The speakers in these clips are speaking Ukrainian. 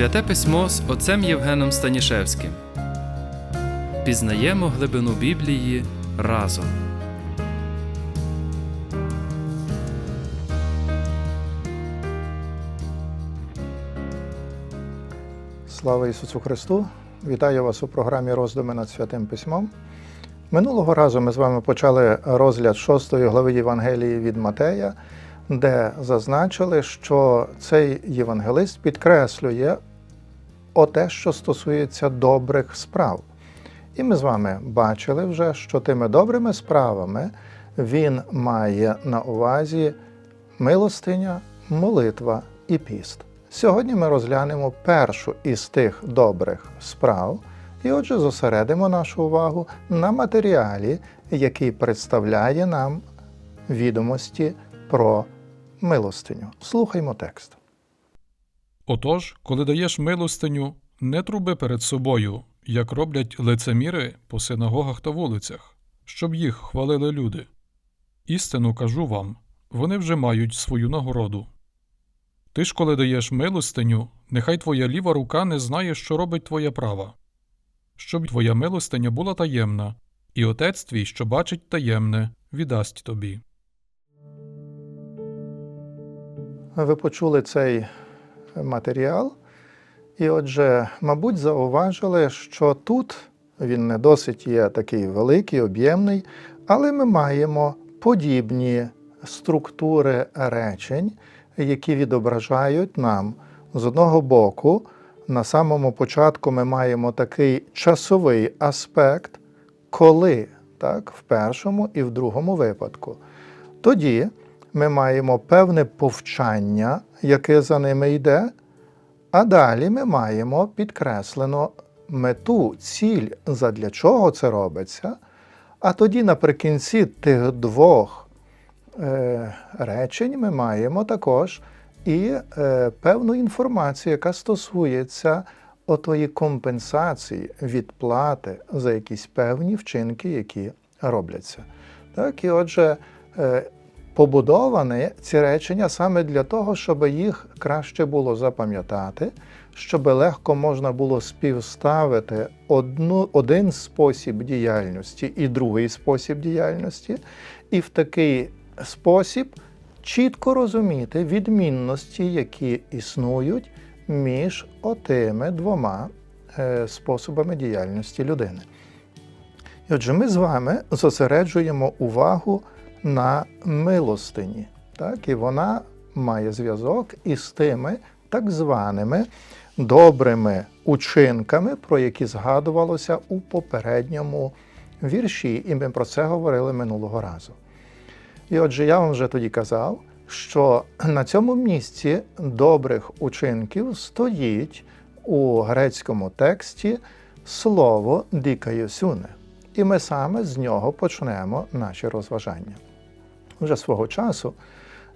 Святе письмо з отцем Євгеном Станішевським. Пізнаємо глибину Біблії разом. Слава Ісусу Христу! Вітаю вас у програмі роздуми над святим письмом. Минулого разу ми з вами почали розгляд шостої глави Євангелії від Матея, де зазначили, що цей євангелист підкреслює оте, що стосується добрих справ. І ми з вами бачили вже, що тими добрими справами він має на увазі милостиня, молитва і піст. Сьогодні ми розглянемо першу із тих добрих справ, і отже, зосередимо нашу увагу на матеріалі, який представляє нам відомості про милостиню. Слухаймо текст. Отож, коли даєш милостиню, не труби перед собою, як роблять лицеміри по синагогах та вулицях, щоб їх хвалили люди. Істину кажу вам, вони вже мають свою нагороду. Ти ж, коли даєш милостиню, нехай твоя ліва рука не знає, що робить твоя права, щоб твоя милостиня була таємна, і отець твій, що бачить таємне, віддасть тобі. Ви почули цей матеріал, і отже, мабуть, зауважили, що тут він не досить є такий великий, об'ємний, але ми маємо подібні структури речень, які відображають нам з одного боку, на самому початку ми маємо такий часовий аспект, коли так, в першому і в другому випадку. Тоді ми маємо певне повчання, яке за ними йде, а далі ми маємо підкреслено мету, ціль, задля чого це робиться. А тоді наприкінці тих двох е, речень ми маємо також і е, певну інформацію, яка стосується отої компенсації, відплати за якісь певні вчинки, які робляться. Так, і отже, е, побудовані ці речення саме для того, щоб їх краще було запам'ятати, щоб легко можна було співставити одну, один спосіб діяльності і другий спосіб діяльності, і в такий спосіб чітко розуміти відмінності, які існують між отими двома е, способами діяльності людини. І отже, ми з вами зосереджуємо увагу на милостині. Так? І вона має зв'язок із тими так званими добрими учинками, про які згадувалося у попередньому вірші, і ми про це говорили минулого разу. І отже, я вам вже тоді казав, що на цьому місці добрих учинків стоїть у грецькому тексті слово дікаюсюне. І ми саме з нього почнемо наші розважання. Вже свого часу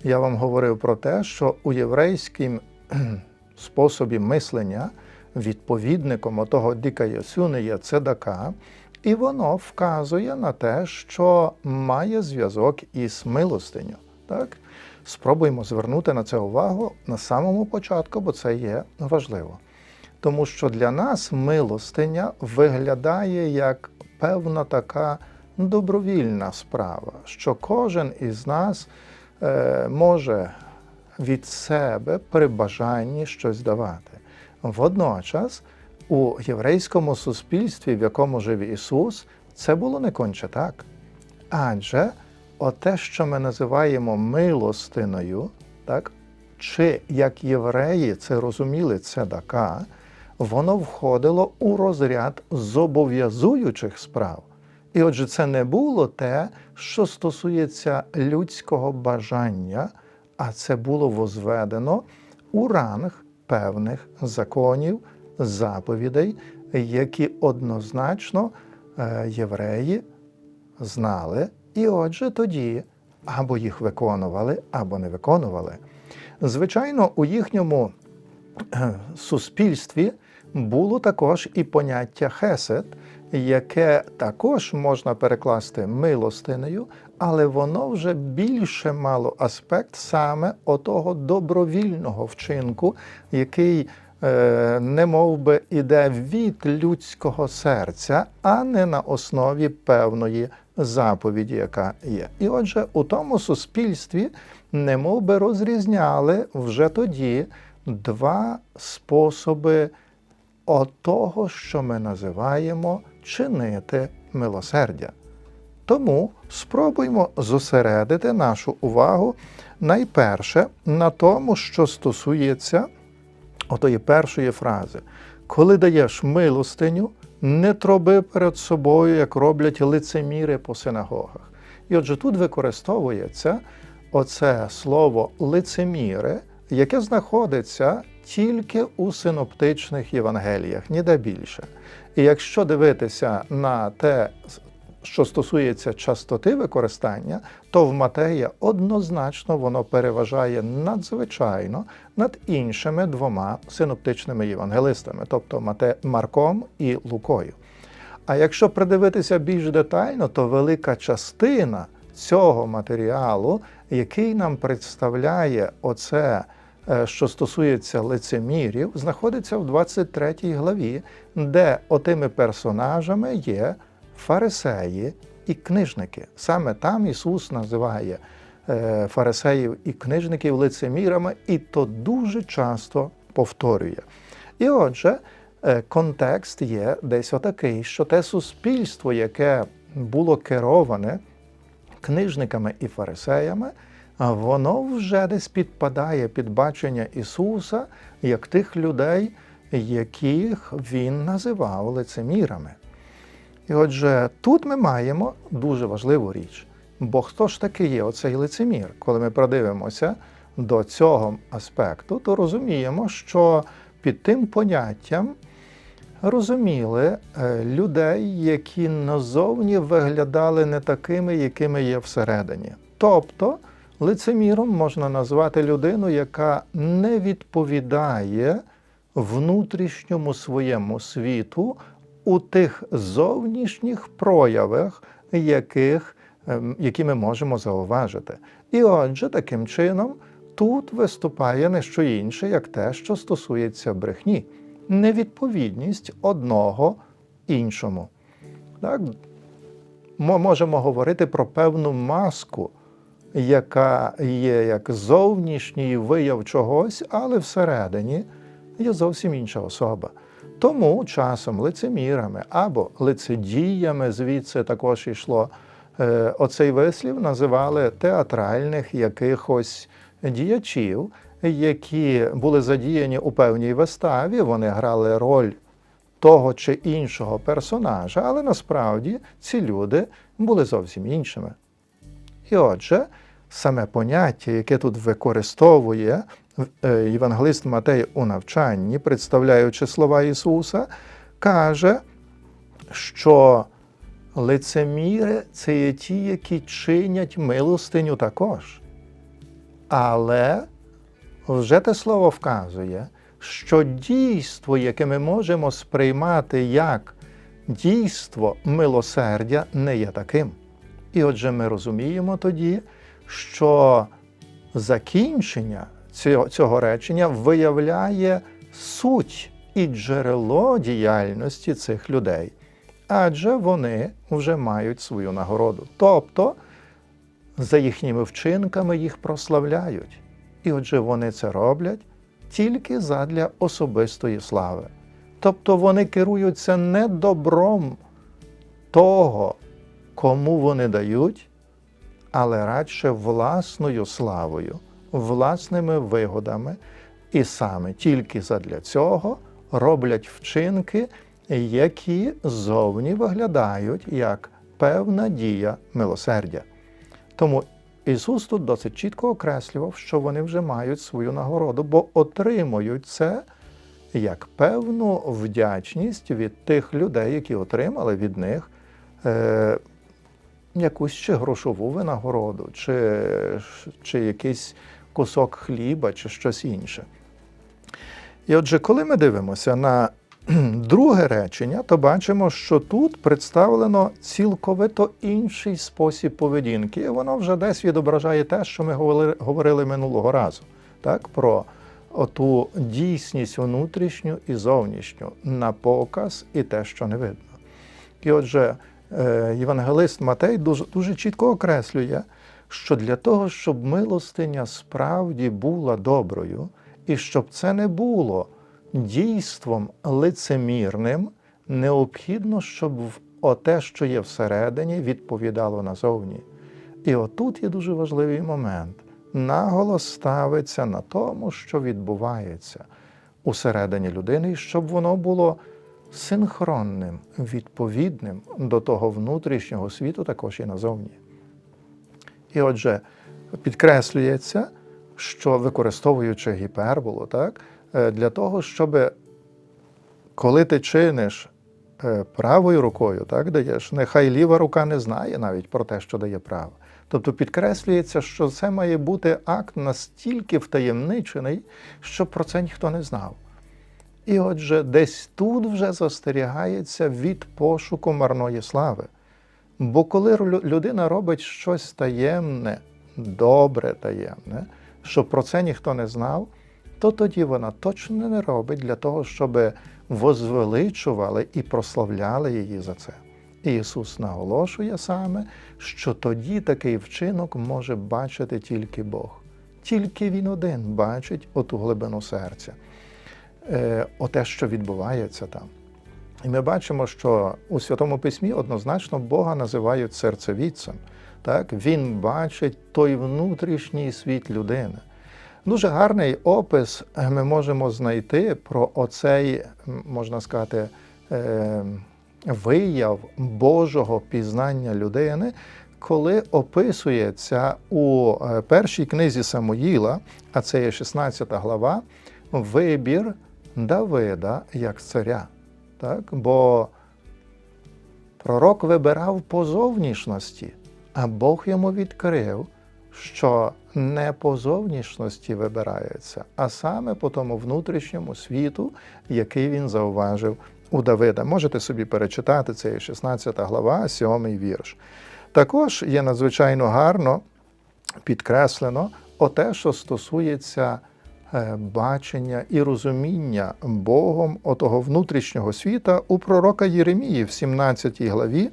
я вам говорив про те, що у єврейському способі мислення відповідником отого дікаюсюне є цедака, і воно вказує на те, що має зв'язок із милостиню. Так? Спробуємо звернути на це увагу на самому початку, бо це є важливо. Тому що для нас милостиня виглядає як певна така добровільна справа, що кожен із нас е, може від себе при бажанні щось давати. Водночас у єврейському суспільстві, в якому жив Ісус, це було не конче так. Адже оте, що ми називаємо милостиною, так, чи як євреї це розуміли цедака, воно входило у розряд зобов'язуючих справ. І отже, це не було те, що стосується людського бажання, а це було возведено у ранг певних законів, заповідей, які однозначно е, євреї знали, і отже, тоді або їх виконували, або не виконували. Звичайно, у їхньому е, суспільстві було також і поняття хесед, яке також можна перекласти милостинею, але воно вже більше мало аспект саме отого добровільного вчинку, який е, не мов би іде від людського серця, а не на основі певної заповіді, яка є. І отже, у тому суспільстві не мов би розрізняли вже тоді два способи отого, що ми називаємо чинити милосердя. Тому спробуймо зосередити нашу увагу найперше на тому, що стосується отої першої фрази. Коли даєш милостиню, не троби перед собою, як роблять лицеміри по синагогах. І отже, тут використовується оце слово лицеміри, яке знаходиться тільки у синоптичних Євангеліях, ніде більше. І якщо дивитися на те, що стосується частоти використання, то в Матея однозначно воно переважає надзвичайно над іншими двома синоптичними євангелистами, тобто Мате Марком і Лукою. А якщо придивитися більш детально, то велика частина цього матеріалу, який нам представляє оце, що стосується лицемірів, знаходиться в 23 главі, де отими персонажами є фарисеї і книжники. Саме там Ісус називає е, фарисеїв і книжників лицемірами, і то дуже часто повторює. І отже, е, контекст є десь отакий, що те суспільство, яке було кероване книжниками і фарисеями, воно вже десь підпадає під бачення Ісуса як тих людей, яких Він називав лицемірами. І отже, тут ми маємо дуже важливу річ. Бо хто ж таки є оцей лицемір? Коли ми продивимося до цього аспекту, то розуміємо, що під тим поняттям розуміли е, людей, які назовні виглядали не такими, якими є всередині. Тобто лицеміром можна назвати людину, яка не відповідає внутрішньому своєму світу у тих зовнішніх проявах, яких, ем, які ми можемо зауважити. І отже, таким чином, тут виступає не що інше, як те, що стосується брехні, невідповідність одного іншому. Так? Ми можемо говорити про певну маску, яка є як зовнішній вияв чогось, але всередині є зовсім інша особа. Тому часом лицемірами або лицедіями, звідси також йшло е, оцей вислів, називали театральних якихось діячів, які були задіяні у певній виставі, вони грали роль того чи іншого персонажа, але насправді ці люди були зовсім іншими. І отже, саме поняття, яке тут використовує е, євангелист Матей у навчанні, представляючи слова Ісуса, каже, що лицеміри це є ті, які чинять милостиню також. Але вже те слово вказує, що дійство, яке ми можемо сприймати як дійство милосердя, не є таким. І отже, ми розуміємо тоді, що закінчення цього, речення виявляє суть і джерело діяльності цих людей, адже вони вже мають свою нагороду. Тобто за їхніми вчинками їх прославляють. І отже, вони це роблять тільки задля особистої слави. Тобто вони керуються не добром того, кому вони дають, але радше власною славою, власними вигодами, і саме тільки задля цього роблять вчинки, які зовні виглядають як певна дія милосердя. Тому Ісус тут досить чітко окреслював, що вони вже мають свою нагороду, бо отримують це як певну вдячність від тих людей, які отримали від них е, якусь чи грошову винагороду, чи, чи якийсь кусок хліба, чи щось інше. І отже, коли ми дивимося на друге речення, то бачимо, що тут представлено цілковито інший спосіб поведінки. І воно вже десь відображає те, що ми говорили, минулого разу, так, про оту дійсність внутрішню і зовнішню на показ і те, що не видно. І отже, євангелист Матей дуже, дуже чітко окреслює, що для того, щоб милостиня справді була доброю, і щоб це не було дійством лицемірним, необхідно, щоб оте, що є всередині, відповідало назовні. І отут є дуже важливий момент. Наголос ставиться на тому, що відбувається усередині людини, і щоб воно було синхронним, відповідним до того внутрішнього світу, також і назовні. І отже, підкреслюється, що використовуючи гіперболу, так, е, для того, щоб коли ти чиниш е, правою рукою, так даєш, нехай ліва рука не знає навіть про те, що дає права. Тобто підкреслюється, що це має бути акт настільки втаємничений, що про це ніхто не знав. І отже, десь тут вже застерігається від пошуку марної слави. Бо коли людина робить щось таємне, добре таємне, щоб про це ніхто не знав, то тоді вона точно не робить для того, щоб возвеличували і прославляли її за це. І Ісус наголошує саме, що тоді такий вчинок може бачити тільки Бог. Тільки Він один бачить оту глибину серця, е, оте, що відбувається там. І ми бачимо, що у Святому Письмі однозначно Бога називають серцевідцем. Так? Він бачить той внутрішній світ людини. Дуже гарний опис ми можемо знайти про оцей, можна сказати, е, вияв Божого пізнання людини, коли описується у е, першій книзі Самуїла, а це є 16 глава, вибір Давида як царя. Так? Бо пророк вибирав по зовнішності, а Бог йому відкрив, що не по зовнішності вибирається, а саме по тому внутрішньому світу, який він зауважив у Давида. Можете собі перечитати це 16 глава, 7 вірш. Також є надзвичайно гарно підкреслено оте, що стосується бачення і розуміння Богом отого внутрішнього світа у пророка Єремії в 17 главі,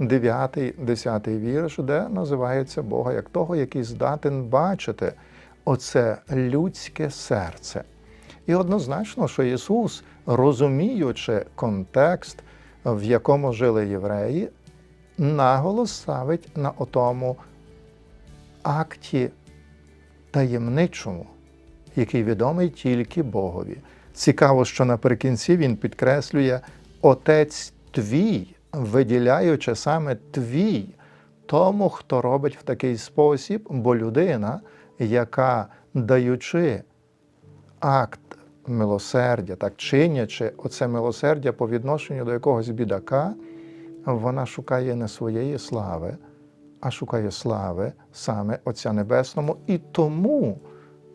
9-10 вірш, де називається Бога як того, який здатен бачити оце людське серце. І однозначно, що Ісус, розуміючи контекст, в якому жили євреї, наголос ставить на отому акті таємничому, який відомий тільки Богові. Цікаво, що наприкінці він підкреслює Отець твій, виділяючи саме твій тому, хто робить в такий спосіб, бо людина, яка даючи акт милосердя, так чинячи оце милосердя по відношенню до якогось бідака, вона шукає не своєї слави, а шукає слави саме Отця Небесному. І тому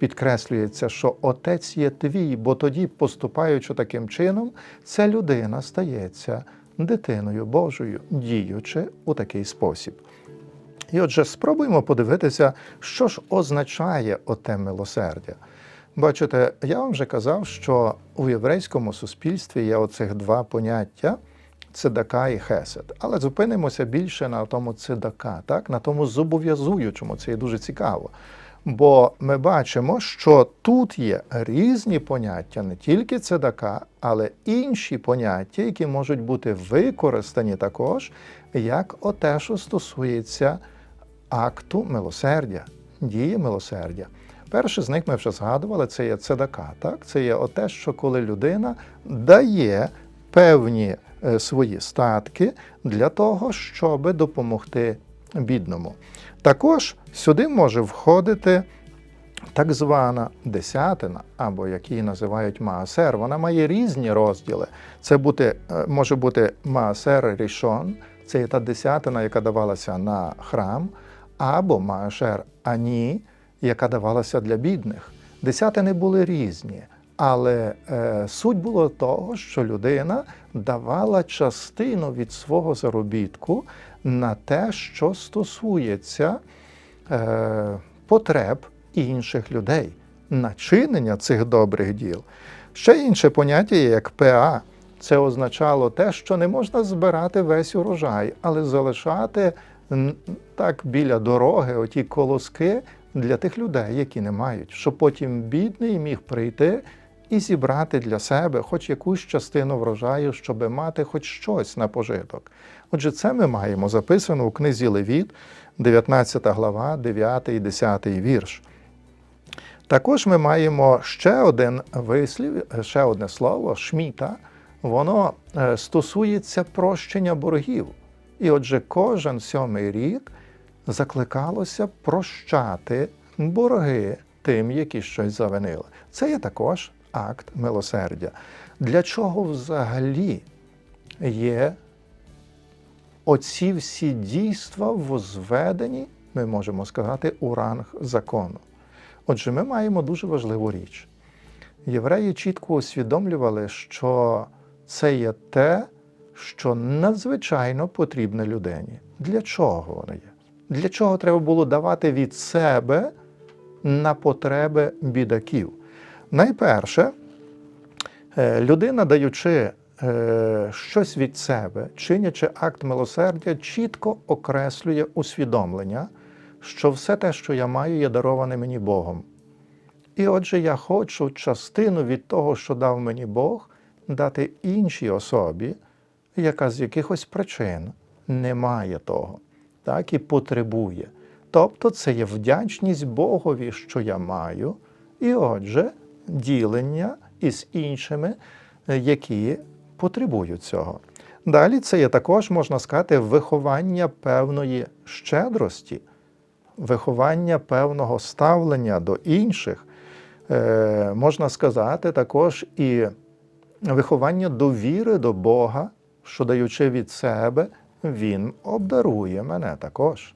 підкреслюється, що Отець є твій, бо тоді, поступаючи таким чином, ця людина стається дитиною Божою, діючи у такий спосіб. І отже, спробуємо подивитися, що ж означає оте милосердя. Бачите, я вам вже казав, що у єврейському суспільстві є оцих два поняття цедака і хесед. Але зупинимося більше на тому цедака, так? на тому зобов'язуючому. Це є дуже цікаво. Бо ми бачимо, що тут є різні поняття, не тільки цедака, але інші поняття, які можуть бути використані також, як оте, що стосується акту милосердя, дії милосердя. Перше з них ми вже згадували, це є цедака. Так? Це є оте, що коли людина дає певні е, свої статки для того, щоб допомогти бідному. Також сюди може входити так звана десятина, або як її називають маасер. Вона має різні розділи. Це бути, е, може бути маасер рішон, це є та десятина, яка давалася на храм, або маашер ані, яка давалася для бідних. Десятини були різні. Але е, суть було того, що людина давала частину від свого заробітку на те, що стосується е, потреб інших людей. начинення цих добрих діл. Ще інше поняття є як ПА. Це означало те, що не можна збирати весь урожай, але залишати так біля дороги оті колоски для тих людей, які не мають, щоб потім бідний міг прийти і зібрати для себе хоч якусь частину врожаю, щоб мати хоч щось на пожиток. Отже, це ми маємо записано у книзі Левіт, 19 глава, 9 і 10 вірш. Також ми маємо ще один вислів, ще одне слово шміта. Воно е, стосується прощення боргів. І отже, кожен сьомий рік закликалося прощати борги тим, які щось завинили. Це є також акт милосердя. Для чого взагалі є оці всі дійства возведені, ми можемо сказати, у ранг закону? Отже, ми маємо дуже важливу річ. Євреї чітко усвідомлювали, що це є те, що надзвичайно потрібне людині. Для чого воно є? Для чого треба було давати від себе на потреби бідаків? Найперше, е, людина, даючи щось від себе, чинячи акт милосердя, чітко окреслює усвідомлення, що все те, що я маю, є дароване мені Богом. І отже, я хочу частину від того, що дав мені Бог, дати іншій особі, яка з якихось причин не має того, так і потребує. Тобто це є вдячність Богові, що я маю, і отже, ділення із іншими, е, які потребують цього. Далі це є також, можна сказати, виховання певної щедрості, виховання певного ставлення до інших, е, можна сказати, також і виховання довіри до Бога, що даючи від себе, Він обдарує мене також.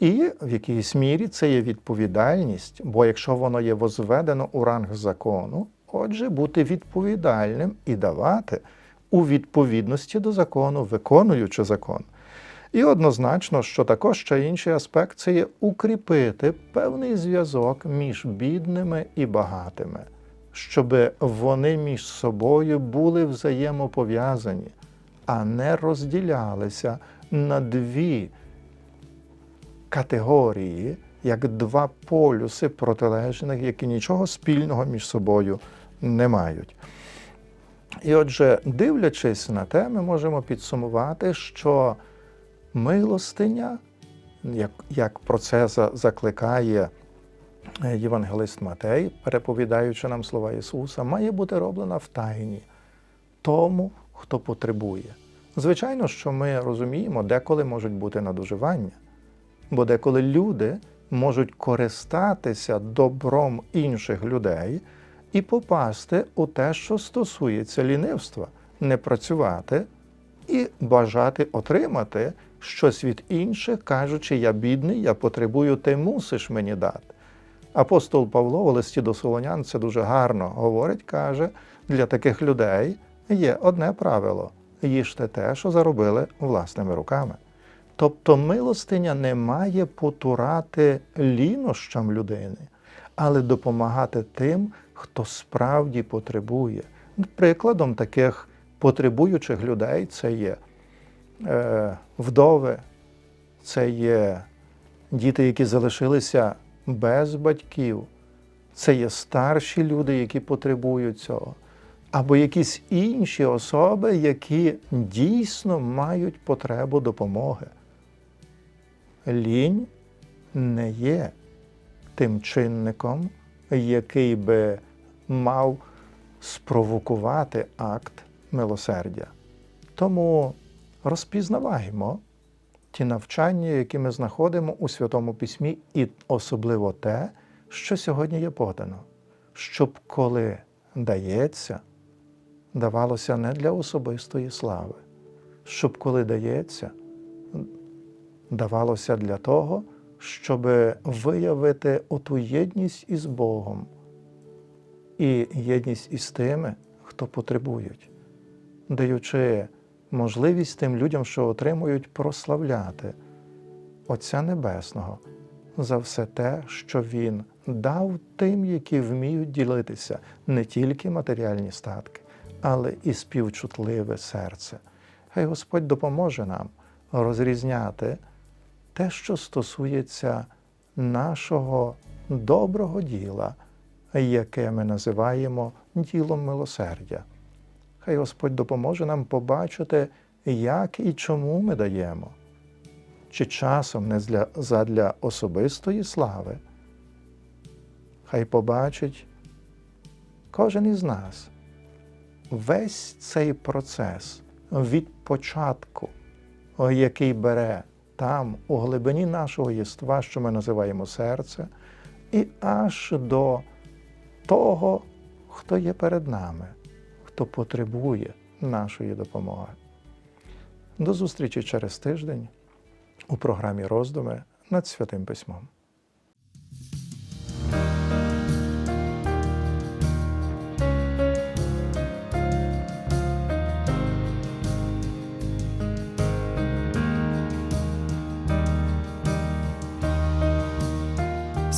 І в якійсь мірі це є відповідальність, бо якщо воно є возведено у ранг закону, отже, бути відповідальним і давати у відповідності до закону, виконуючи закон. І однозначно, що також ще інший аспект це є укріпити певний зв'язок між бідними і багатими, щоб вони між собою були взаємопов'язані, а не розділялися на дві категорії, як два полюси протилежних, які нічого спільного між собою не мають. І отже, дивлячись на те, ми можемо підсумувати, що милостиня, як, як про це закликає е, євангелист Матей, переповідаючи нам слова Ісуса, має бути роблена в тайні тому, хто потребує. Звичайно, що ми розуміємо, деколи можуть бути надуживання, бо деколи люди можуть користатися добром інших людей і попасти у те, що стосується лінивства, не працювати і бажати отримати щось від інших, кажучи, я бідний, я потребую, ти мусиш мені дати. Апостол Павло у листі до Солонян це дуже гарно говорить, каже, для таких людей є одне правило їжте те, що заробили власними руками. Тобто милостиня не має потурати лінощам людини, але допомагати тим, хто справді потребує. Прикладом таких потребуючих людей це є е, вдови, це є діти, які залишилися без батьків, це є старші люди, які потребують цього, або якісь інші особи, які дійсно мають потребу допомоги. Лінь не є тим чинником, який би мав спровокувати акт милосердя. Тому розпізнаваємо ті навчання, які ми знаходимо у Святому Письмі, і особливо те, що сьогодні є подано, щоб коли дається, давалося не для особистої слави, щоб коли дається, давалося для того, щоб виявити оту єдність із Богом і єдність із тими, хто потребують, даючи можливість тим людям, що отримують, прославляти Отця Небесного, за все те, що Він дав тим, які вміють ділитися не тільки матеріальні статки, але і співчутливе серце. Хай Господь допоможе нам розрізняти те, що стосується нашого доброго діла, яке ми називаємо ділом милосердя. Хай Господь допоможе нам побачити, як і чому ми даємо, чи часом не для, задля особистої слави. Хай побачить кожен із нас весь цей процес від початку, який бере там, у глибині нашого єства, що ми називаємо серце, і аж до того, хто є перед нами, хто потребує нашої допомоги. До зустрічі через тиждень у програмі Роздуми над Святим Письмом.